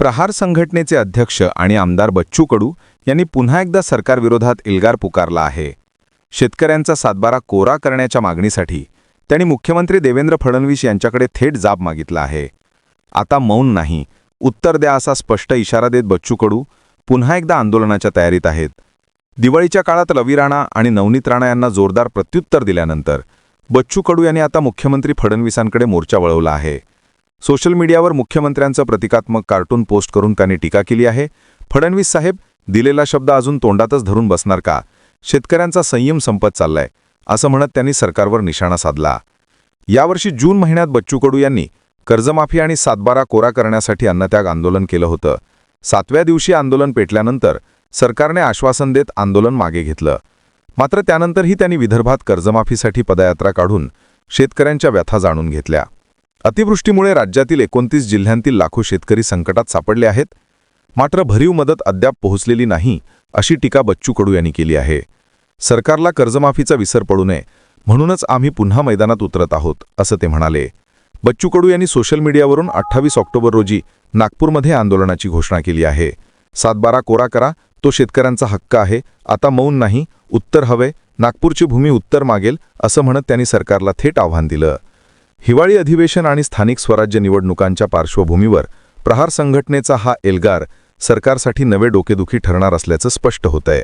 प्रहार संघटनेचे अध्यक्ष आणि आमदार बच्चू कडू यांनी पुन्हा एकदा सरकारविरोधात एल्गार पुकारला आहे. शेतकऱ्यांचा सातबारा कोरा करण्याच्या मागणीसाठी त्यांनी मुख्यमंत्री देवेंद्र फडणवीस यांच्याकडे थेट जाब मागितला आहे. आता मौन नाही उत्तर द्या असा स्पष्ट इशारा देत बच्चू कडू पुन्हा एकदा आंदोलनाच्या तयारीत आहेत. दिवाळीच्या काळात रवी राणा आणि नवनीत राणा यांना जोरदार प्रत्युत्तर दिल्यानंतर बच्चू कडू यांनी आता मुख्यमंत्री फडणवीसांकडे मोर्चा वळवला आहे. सोशल मीडियावर मुख्यमंत्र्यांचं प्रतिकात्मक कार्टून पोस्ट करून त्यांनी टीका केली आहे. फडणवीस साहेब दिलेला शब्द अजून तोंडातच धरून बसणार का? शेतकऱ्यांचा संयम संपत चाललाय असं म्हणत त्यांनी सरकारवर निशाणा साधला. यावर्षी जून महिन्यात बच्चू कडू यांनी कर्जमाफी आणि सातबारा कोरा करण्यासाठी अन्नत्याग आंदोलन केलं होतं. सातव्या दिवशी आंदोलन पेटल्यानंतर सरकारने आश्वासन देत आंदोलन मागे घेतलं. मात्र त्यानंतरही त्यांनी विदर्भात कर्जमाफीसाठी पदयात्रा काढून शेतकऱ्यांच्या व्यथा जाणून घेतल्या. अतिवृष्टीमुळे राज्यातील एकोणतीस जिल्ह्यांतील लाखो शेतकरी संकटात सापडले आहेत. मात्र भरीव मदत अद्याप पोहोचलेली नाही अशी टीका बच्चू कडू यांनी केली आहे. सरकारला कर्जमाफीचा विसर पडू नये म्हणूनच आम्ही पुन्हा मैदानात उतरत आहोत असं ते म्हणाले. बच्चू कडू यांनी सोशल मीडियावरून अठ्ठावीस ऑक्टोबर रोजी नागपूरमध्ये आंदोलनाची घोषणा केली आहे. सातबारा कोरा करा तो शेतकऱ्यांचा हक्क आहे आता मौन नाही उत्तर हवे नागपूरची भूमी उत्तर मागेल असं म्हणत त्यांनी सरकारला थेट आव्हान दिलं. हिवाळी अधिवेशन आणि स्थानिक स्वराज्य निवडणुकांच्या पार्श्वभूमीवर प्रहार संघटनेचा हा एल्गार सरकारसाठी नवे डोकेदुखी ठरणार असल्याचं स्पष्ट होतंय.